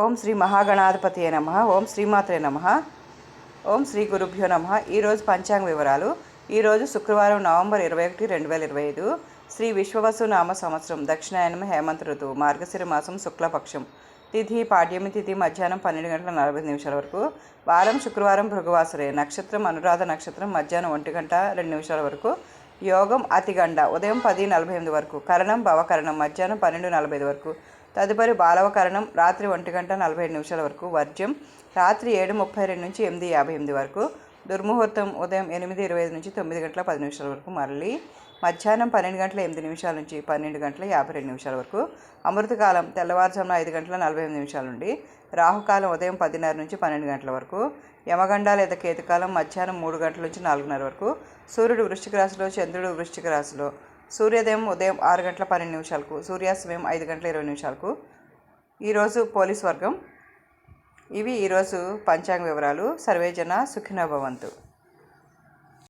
ఓం శ్రీ మహాగణాధిపతియే నమ ఓం శ్రీమాత్రే నమ ఓం శ్రీ గురుభ్యో నమ. ఈరోజు పంచాంగ వివరాలు. ఈరోజు శుక్రవారం నవంబర్ ఇరవై ఒకటి రెండు వేల ఇరవై ఐదు. శ్రీ విశ్వవసు నామ సంవత్సరం దక్షిణాయనం హేమంత ఋతువు మార్గశిర మాసం శుక్లపక్షం. తిథి పాడ్యమి తిథి మధ్యాహ్నం పన్నెండు గంటల నలభై నిమిషాల వరకు. వారం శుక్రవారం భృగువాసరే నక్షత్రం అనురాధ నక్షత్రం మధ్యాహ్నం ఒంటి గంట రెండు నిమిషాల వరకు. యోగం అతిగండ ఉదయం పది నలభై ఎనిమిది వరకు. కరణం భవకరణం మధ్యాహ్నం పన్నెండు నలభై ఐదు వరకు. తదుపరి బాలవకరణం రాత్రి ఒంటి గంట నలభై ఐదు నిమిషాల వరకు వర్జ్యం రాత్రి ఏడు ముప్పై రెండు నుంచి ఎనిమిది యాభై ఎనిమిది వరకు దుర్ముహూర్తం ఉదయం ఎనిమిది ఇరవై ఐదు నుంచి తొమ్మిది గంటల పది నిమిషాల వరకు మరలి మధ్యాహ్నం పన్నెండు గంటల ఎనిమిది నిమిషాల నుంచి పన్నెండు గంటల యాభై రెండు నిమిషాల వరకు అమృతకాలం తెల్లవారుజామున ఐదు గంటల నలభై ఎనిమిది నిమిషాల నుండి రాహుకాలం ఉదయం పదిన్నర నుంచి పన్నెండు గంటల వరకు యమగండ లేదా కేతుకాలం మధ్యాహ్నం మూడు గంటల నుంచి నాలుగున్నర వరకు సూర్యుడు వృష్టిక రాశిలో చంద్రుడు వృష్టిక రాశిలో సూర్యోదయం ఉదయం ఆరు గంటల పన్నెండు నిమిషాలకు సూర్యాస్తమయం ఐదు గంటల ఇరవై నిమిషాలకు. ఈరోజు పోలీస్ వర్గం. ఇవి ఈరోజు పంచాంగ వివరాలు. సర్వేజన సుఖినోభవంతు